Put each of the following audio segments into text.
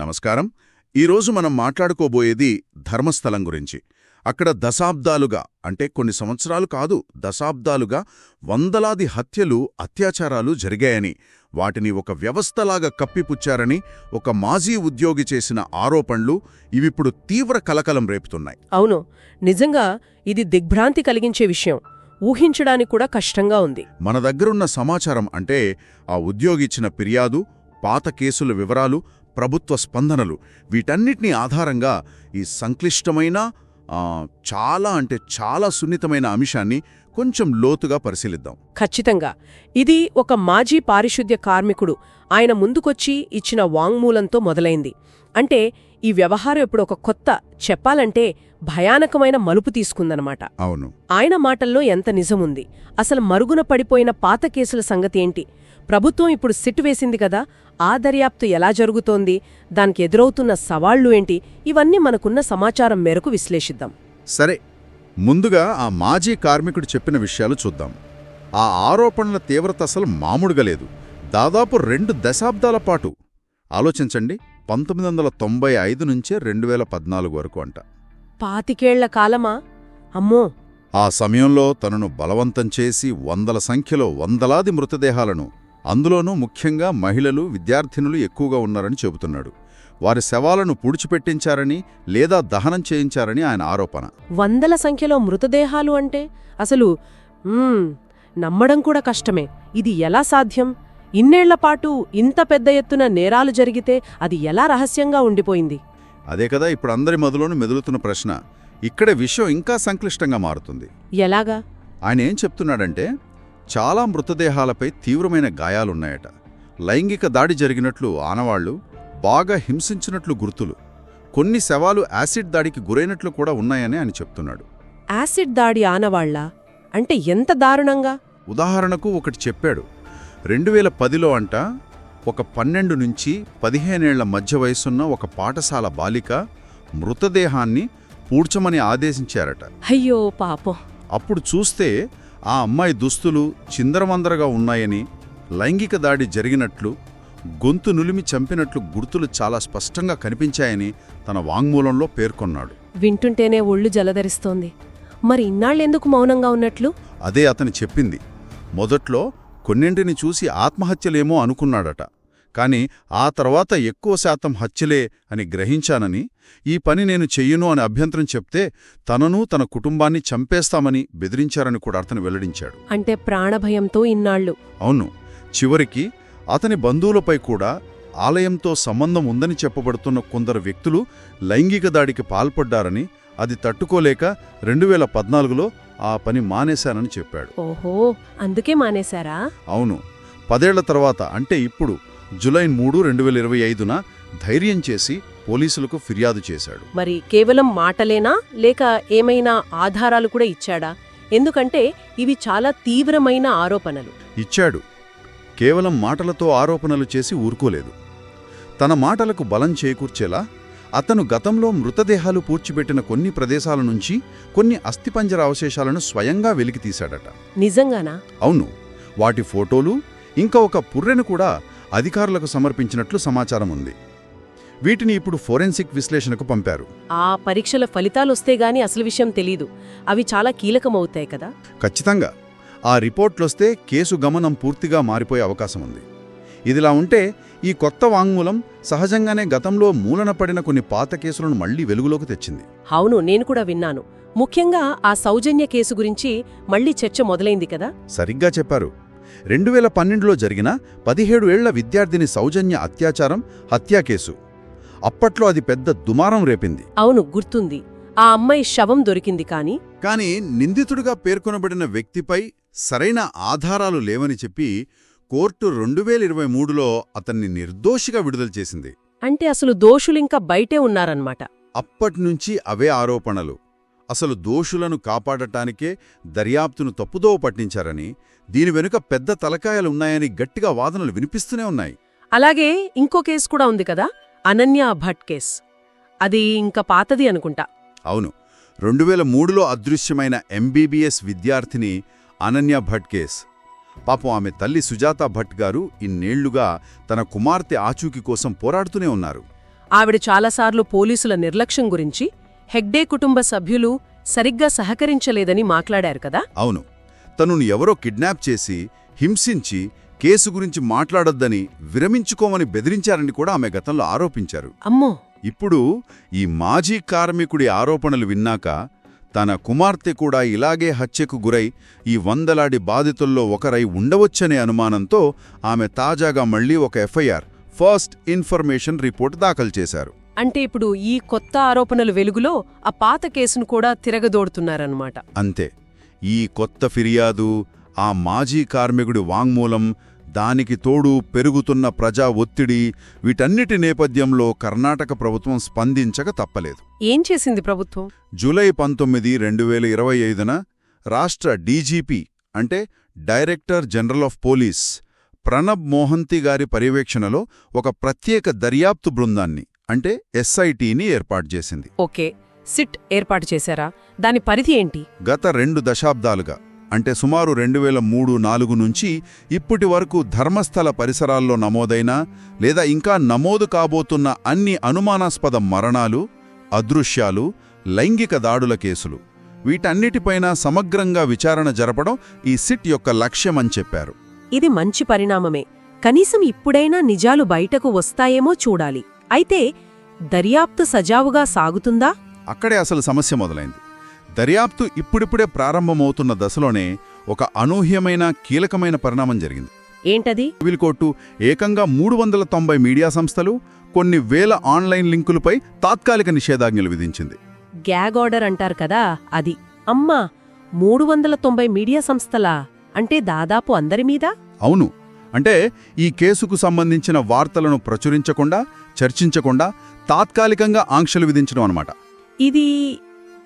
నమస్కారం. ఈరోజు మనం మాట్లాడుకోబోయేది ధర్మస్థలం గురించి. అక్కడ దశాబ్దాలుగా అంటే కొన్ని సంవత్సరాలు కాదు దశాబ్దాలుగా వందలాది హత్యలు అత్యాచారాలు జరిగాయని వాటిని ఒక వ్యవస్థలాగా కప్పిపుచ్చారని ఒక మాజీ ఉద్యోగి చేసిన ఆరోపణలు ఇవిప్పుడు తీవ్ర కలకలం రేపుతున్నాయి. అవును. నిజంగా ఇది దిగ్భ్రాంతి కలిగించే విషయం. ఊహించడానికి కూడా కష్టంగా ఉంది. మన దగ్గరున్న సమాచారం అంటే ఆ ఉద్యోగి ఇచ్చిన ఫిర్యాదు పాత కేసుల వివరాలు ప్రభుత్వ స్పందనలు వీటన్నిటినీ ఆధారంగా ఈ సంక్లిష్టమైన చాలా అంటే చాలా సున్నితమైన అంశాన్ని కొంచెం లోతుగా పరిశీలిద్దాం. ఖచ్చితంగా. ఇది ఒక మాజీ పారిశుద్ధ్య కార్మికుడు ఆయన ముందుకొచ్చి ఇచ్చిన వాంగ్మూలంతో మొదలైంది. అంటే ఈ వ్యవహారం ఇప్పుడు ఒక కొత్త చెప్పాలంటే భయానకమైన మలుపు తీసుకుందనమాట అవును. ఆయన మాటల్లో ఎంత నిజముంది? అసలు మరుగున పడిపోయిన పాత కేసుల సంగతి ఏంటి? ప్రభుత్వం ఇప్పుడు సిట్ వేసింది కదా ఆ దర్యాప్తు ఎలా జరుగుతోంది దానికి ఎదురవుతున్న సవాళ్ళు ఏంటి ఇవన్నీ మనకున్న సమాచారం మేరకు విశ్లేషిద్దాం. సరే ముందుగా ఆ మాజీ కార్మికుడు చెప్పిన విషయాలు చూద్దాం. ఆ ఆరోపణల తీవ్రత అసలు మామూలుగా లేదు దాదాపు రెండు దశాబ్దాల పాటు. ఆలోచించండి పంతొమ్మిది వందల తొంభై ఐదు నుంచే రెండు వేల పద్నాలుగు వరకు అంట. పాతికేళ్ళ కాలమా? అమ్మో! ఆ సమయంలో తనను బలవంతం చేసి వందల సంఖ్యలో వందలాది మృతదేహాలను అందులోనూ ముఖ్యంగా మహిళలు విద్యార్థినులు ఎక్కువగా ఉన్నారని చెబుతున్నాడు. వారి శవాలను పూడ్చిపెట్టించారని లేదా దహనం చేయించారని ఆయన ఆరోపణ. వందల సంఖ్యలో మృతదేహాలు అంటే అసలు మ్మ్, నమ్మడం కూడా కష్టమే. ఇది ఎలా సాధ్యం? ఇన్నేళ్ళపాటు ఇంత పెద్ద ఎత్తున నేరాలు జరిగితే అది ఎలా రహస్యంగా ఉండిపోయింది? అదే కదా ఇప్పుడు అందరి మొదలోనూ మెదులుతున్న ప్రశ్న. ఇక్కడే విషయం ఇంకా సంక్లిష్టంగా మారుతుంది. ఎలాగా? ఆయన ఏం చెప్తున్నాడంటే చాలా మృతదేహాలపై తీవ్రమైన గాయాలున్నాయట. లైంగిక దాడి జరిగినట్లు ఆనవాళ్ళు బాగా హింసించినట్లు గుర్తులు. కొన్ని శవాలు యాసిడ్ దాడికి గురైనట్లు కూడా ఉన్నాయని ఆయన చెప్తున్నాడు. యాసిడ్ దాడి ఆనవాళ్ళ? అంటే ఎంత దారుణంగా? ఉదాహరణకు ఒకటి చెప్పాడు. రెండు వేల పదిలో అంట ఒక పన్నెండు నుంచి పదిహేనేళ్ళ మధ్య వయసున్న ఒక పాఠశాల బాలిక మృతదేహాన్ని పూడ్చమని ఆదేశించారట. అయ్యో పాపం. అప్పుడు చూస్తే ఆ అమ్మాయి దుస్తులు చిందరవందరగా ఉన్నాయని లైంగిక దాడి జరిగినట్లు గొంతు నులిమి చంపినట్లు గుర్తులు చాలా స్పష్టంగా కనిపించాయని తన వాంగ్మూలంలో పేర్కొన్నాడు. వింటుంటేనే ఒళ్ళు జలధరిస్తోంది. మరి ఇన్నాళ్ళెందుకు మౌనంగా ఉన్నట్లు? అదే అతని చెప్పింది. మొదట్లో కొన్నింటిని చూసి ఆత్మహత్యలేమో అనుకున్నాడట. కాని ఆ తర్వాత ఎక్కువ శాతం హత్యలే అని గ్రహించానని ఈ పని నేను చెయ్యను అని అభ్యంతరం చెప్తే తనను తన కుటుంబాన్ని చంపేస్తామని బెదిరించారని కూడా అతను వెల్లడించాడు. అంటే ప్రాణభయంతో ఇన్నాళ్ళు. అవును. చివరికి అతని బంధువులపై కూడా ఆలయంతో సంబంధం ఉందని చెప్పబడుతున్న కొందరు వ్యక్తులు లైంగిక దాడికి పాల్పడ్డారని అది తట్టుకోలేక రెండు వేల పద్నాలుగులో ఆ పని మానేశానని చెప్పాడు. ఓహో అందుకే మానేశారా? అవును. పదేళ్ళ తర్వాత అంటే ఇప్పుడు జులై మూడు రెండు వేల ఇరవై ఐదున ధైర్యం చేసి పోలీసులకు ఫిర్యాదు చేశాడు. మరి కేవలం మాటలేనా? లేక ఏమైనా ఆధారాలు కూడా ఇచ్చాడా? ఎందుకంటే ఇవి చాలా తీవ్రమైన ఆరోపణలు. ఇచ్చాడు. కేవలం మాటలతో ఆరోపణలు చేసి ఊరుకోలేదు. తన మాటలకు బలం చేకూర్చేలా అతను గతంలో మృతదేహాలు పూడ్చిపెట్టిన కొన్ని ప్రదేశాల నుంచి కొన్ని అస్థిపంజర అవశేషాలను స్వయంగా వెలికితీశాడట. నిజంగానా? అవును. వాటి ఫోటోలు ఇంకా ఒక పుర్రెను కూడా అధికారులకు సమర్పించినట్లు సమాచారం ఉంది. వీటిని ఇప్పుడు ఫోరెన్సిక్ విశ్లేషణకు పంపారు. ఆ పరీక్షల ఫలితాలొస్తే గాని అసలు విషయం తెలీదు. అవి చాలా కీలకమవుతాయి కదా? ఖచ్చితంగా. ఆ రిపోర్ట్లొస్తే కేసు గమనం పూర్తిగా మారిపోయే అవకాశం ఉంది. ఇదిలా ఉంటే ఈ కొత్త వాంగ్మూలం సహజంగానే గతంలో మూలన పడిన కొన్ని పాత కేసులను మళ్ళీ వెలుగులోకి తెచ్చింది. అవును నేను కూడా విన్నాను. ముఖ్యంగా ఆ సౌజన్య కేసు గురించి మళ్ళీ చర్చ మొదలైంది కదా? సరిగ్గా చెప్పారు. రెండు వేల పన్నెండులో జరిగిన పదిహేడు ఏళ్ళ విద్యార్థిని సౌజన్య అత్యాచారం హత్యా కేసు. అప్పట్లో అది పెద్ద దుమారం రేపింది. అవును గుర్తుంది. ఆ అమ్మాయి శవం దొరికింది కాని. కాని నిందితుడిగా పేర్కొనబడిన వ్యక్తిపై సరైన ఆధారాలు లేవని చెప్పి కోర్టు రెండు వేల ఇరవై మూడులో అతన్ని నిర్దోషిగా విడుదల చేసింది. అంటే అసలు దోషులింకా బయటే ఉన్నారన్నమాట. అప్పట్నుంచి అవే ఆరోపణలు. అసలు దోషులను కాపాడటానికే దర్యాప్తును తప్పుదోవ పట్టించారని దీని వెనుక పెద్ద తలకాయలున్నాయని గట్టిగా వాదనలు వినిపిస్తూనే ఉన్నాయి. అలాగే ఇంకో కేసు కూడా ఉంది కదా అనన్య భట్ కేస్. అది ఇంకా పాతది అనుకుంటా. అవును. రెండు వేల మూడులో అదృశ్యమైన ఎంబీబీఎస్ విద్యార్థిని అనన్య భట్ కేస్. పాపం ఆమె తల్లి సుజాత భట్ గారు ఇన్నేళ్ళుగా తన కుమార్తె ఆచూకీ కోసం పోరాడుతూనే ఉన్నారు. ఆవిడ చాలాసార్లు పోలీసుల నిర్లక్ష్యం గురించి హెగ్డే కుటుంబ సభ్యులు సరిగ్గా సహకరించలేదని మాట్లాడారు కదా? అవును. తనను ఎవరో కిడ్నాప్ చేసి హింసించి కేసు గురించి మాట్లాడొద్దని విరమించుకోమని బెదిరించారని కూడా ఆమె గతంలో ఆరోపించారు. అమ్మో! ఇప్పుడు ఈ మాజీ కార్మికుడి ఆరోపణలు విన్నాక తన కుమార్తె కూడా ఇలాగే హత్యకు గురై ఈ వందలాడి బాధితుల్లో ఒకరై ఉండవచ్చనే అనుమానంతో ఆమె తాజాగా మళ్ళీ ఒక ఎఫ్ఐఆర్ ఫస్ట్ ఇన్ఫర్మేషన్ రిపోర్ట్ దాఖలు చేశారు. అంటే ఇప్పుడు ఈ కొత్త ఆరోపణలు వెలుగులో ఆ పాత కేసును కూడా తిరగదోడుతున్నారన్నమాట. అంతే. ఈ కొత్త ఫిర్యాదు ఆ మాజీ కార్మికుడి వాంగ్మూలం దానికి తోడు పెరుగుతున్న ప్రజా ఒత్తిడి వీటన్నిటి నేపథ్యంలో కర్ణాటక ప్రభుత్వం స్పందించక తప్పలేదు. ఏం చేసింది ప్రభుత్వం? జూలై పంతొమ్మిది రెండు వేల ఇరవై ఐదున రాష్ట్ర డీజీపీ అంటే director general of police Pranab Mohanty గారి పర్యవేక్షణలో ఒక ప్రత్యేక దర్యాప్తు బృందాన్ని అంటే ఎస్ఐటిని ఏర్పాటు చేసింది. ఓకే. సిట్ ఏర్పాటు చేశారా? దాని పరిధి ఏంటి? గత రెండు దశాబ్దాలుగా అంటే సుమారు రెండు వేల మూడు నాలుగు నుంచి ఇప్పటి వరకు ధర్మస్థల పరిసరాల్లో నమోదైన లేదా ఇంకా నమోదు కాబోతున్న అన్ని అనుమానాస్పద మరణాలు అదృశ్యాలు లైంగిక దాడుల కేసులు వీటన్నిటిపైన సమగ్రంగా విచారణ జరపడం ఈ సిట్ యొక్క లక్ష్యమని చెప్పారు. ఇది మంచి పరిణామమే. కనీసం ఇప్పుడైనా నిజాలు బయటకు వస్తాయేమో చూడాలి. అయితే దర్యాప్తు సజావుగా సాగుతుందా? అక్కడే అసలు సమస్య మొదలైంది. దర్యాప్తు ఇప్పుడిప్పుడే ప్రారంభమవుతున్న దశలోనే ఒక అనూహ్యమైన కీలకమైన పరిణామం జరిగింది. ఏంటది? సివిల్ కోర్టు ఏకంగా మూడు వందల తొంభై మీడియా సంస్థలు కొన్ని వేల ఆన్లైన్ లింకులపై తాత్కాలిక నిషేధాజ్ఞలు విధించింది. గ్యాగ్ ఆర్డర్ అంటారు కదా అది. అమ్మా మూడు వందల తొంభై మీడియా సంస్థలా? అంటే దాదాపు అందరి మీద? అవును. అంటే ఈ కేసుకు సంబంధించిన వార్తలను ప్రచురించకుండా చర్చించకుండా తాత్కాలికంగా ఆంక్షలు విధించడం అనమాట ఇది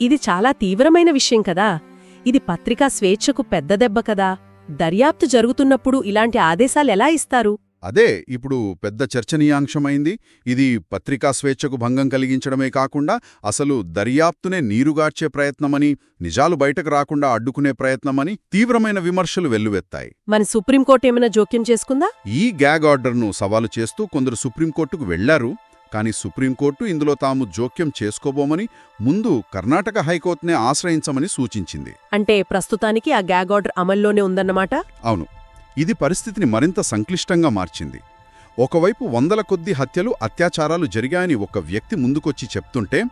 ఇది చాలా తీవ్రమైన విషయం కదా. ఇది పత్రికా స్వేచ్ఛకు పెద్ద దెబ్బ కదా. దర్యాప్తు జరుగుతున్నప్పుడు ఇలాంటి ఆదేశాలు ఎలా ఇస్తారు? అదే ఇప్పుడు పెద్ద చర్చనీయాంశమైంది. ఇది పత్రికా స్వేచ్ఛకు భంగం కలిగించడమే కాకుండా అసలు దర్యాప్తునే నీరుగార్చే ప్రయత్నమని నిజాలు బయటకు రాకుండా అడ్డుకునే ప్రయత్నమని తీవ్రమైన విమర్శలు వెల్లువెత్తాయి. మన సుప్రీంకోర్టు ఏమైనా జోక్యం చేసుకుందా? ఈ గ్యాగ్ ఆర్డర్ను సవాలు చేస్తూ కొందరు సుప్రీంకోర్టుకు వెళ్ళారు కానీ సుప్రీంకోర్టు ఇందులో తాము జోక్యం చేసుకోబోమని ముందు కర్ణాటక హైకోర్టునే ఆశ్రయించమని సూచించింది. అంటే ప్రస్తుతానికి ఆ గ్యాగ్ ఆర్డర్ అమల్లోనే ఉందన్నమాట? అవును. ఇది పరిస్థితిని మరింత సంక్లిష్టంగా మార్చింది. ఒకవైపు వందల కొద్ది హత్యలు అత్యాచారాలు జరిగాయని ఒక వ్యక్తి ముందుకొచ్చి చెప్తుంటే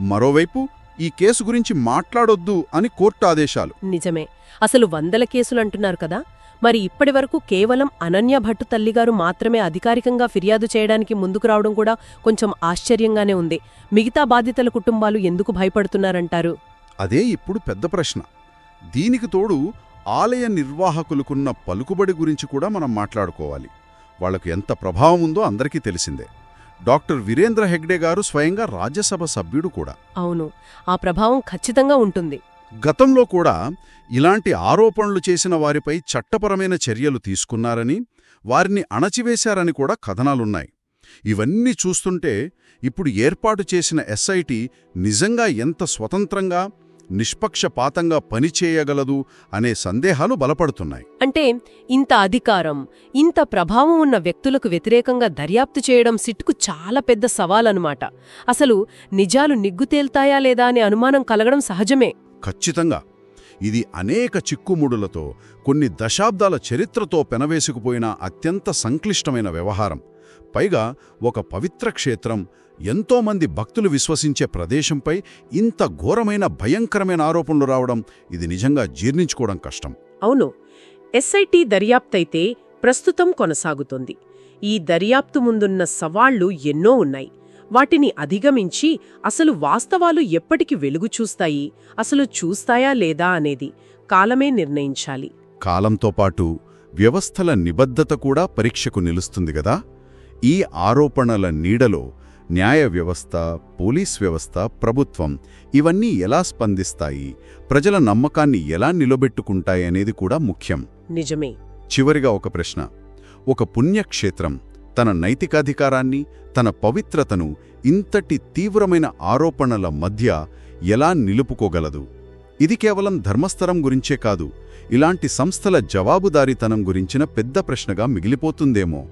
మరోవైపు ఈ కేసు గురించి మాట్లాడొద్దు అని కోర్టు ఆదేశాలు. నిజమే. అసలు వందల కేసులు అంటున్నారు కదా. మరి ఇప్పటివరకు కేవలం అనన్య భట్టు తల్లిగారు మాత్రమే అధికారికంగా ఫిర్యాదు చేయడానికి ముందుకు రావడం కూడా కొంచెం ఆశ్చర్యంగానే ఉంది. మిగతా బాధితుల కుటుంబాలు ఎందుకు భయపడుతున్నారంటారు? అదే ఇప్పుడు పెద్ద ప్రశ్న. దీనికి తోడు ఆలయ నిర్వాహకులకున్న పలుకుబడి గురించి కూడా మనం మాట్లాడుకోవాలి. వాళ్ళకు ఎంత ప్రభావం ఉందో అందరికీ తెలిసిందే. డాక్టర్ వీరేంద్ర హెగ్డే గారు స్వయంగా రాజ్యసభ సభ్యుడు కూడా. అవును ఆ ప్రభావం ఖచ్చితంగా ఉంటుంది. గతంలో కూడా ఇలాంటి ఆరోపణలు చేసిన వారిపై చట్టపరమైన చర్యలు తీసుకున్నారని వారిని అణచివేశారని కూడా కథనాలున్నాయి. ఇవన్నీ చూస్తుంటే ఇప్పుడు ఏర్పాటు చేసిన ఎస్ఐటి నిజంగా ఎంత స్వతంత్రంగా నిష్పక్షపాతంగా పనిచేయగలదు అనే సందేహాలు బలపడుతున్నాయి. అంటే ఇంత అధికారం ఇంత ప్రభావం ఉన్న వ్యక్తులకు వ్యతిరేకంగా దర్యాప్తు చేయడం సిట్కు చాలా పెద్ద సవాలనుమాట అసలు నిజాలు నిగ్గుతేల్తాయా లేదా అనే అనుమానం కలగడం సహజమే. ఖచ్చితంగా. ఇది అనేక చిక్కుముడులతో కొన్ని దశాబ్దాల చరిత్రతో పెనవేసుకుపోయిన అత్యంత సంక్లిష్టమైన వ్యవహారం. పైగా ఒక పవిత్ర క్షేత్రం ఎంతోమంది భక్తులు విశ్వసించే ప్రదేశంపై ఇంత ఘోరమైన భయంకరమైన ఆరోపణలు రావడం ఇది నిజంగా జీర్ణించుకోవడం కష్టం. అవును. ఎస్ఐటి దర్యాప్తైతే ప్రస్తుతం కొనసాగుతోంది. ఈ దర్యాప్తు ముందున్న సవాళ్ళు ఎన్నో ఉన్నాయి. వాటిని అధిగమించి అసలు వాస్తవాలు ఎప్పటికి వెలుగు చూస్తాయి? అసలు చూస్తాయా లేదా అనేది కాలమే నిర్ణయించాలి. కాలంతో పాటు వ్యవస్థల నిబద్ధత కూడా పరీక్షకు నిలుస్తుంది గదా ఈ ఆరోపణల నీడలో న్యాయ వ్యవస్థ పోలీస్ వ్యవస్థ ప్రభుత్వం ఇవన్నీ ఎలా స్పందిస్తాయి? ప్రజల నమ్మకాన్ని ఎలా నిలబెట్టుకుంటాయనేది కూడా ముఖ్యం. నిజమే. చివరిగా ఒక ప్రశ్న. ఒక పుణ్యక్షేత్రం తన నైతికాధికారాన్ని తన పవిత్రతను ఇంతటి తీవ్రమైన ఆరోపణల మధ్య ఎలా నిలుపుకోగలదు? ఇది కేవలం ధర్మస్థలం గురించే కాదు ఇలాంటి సంస్థల జవాబుదారీతనం గురించిన పెద్ద ప్రశ్నగా మిగిలిపోతుందేమో.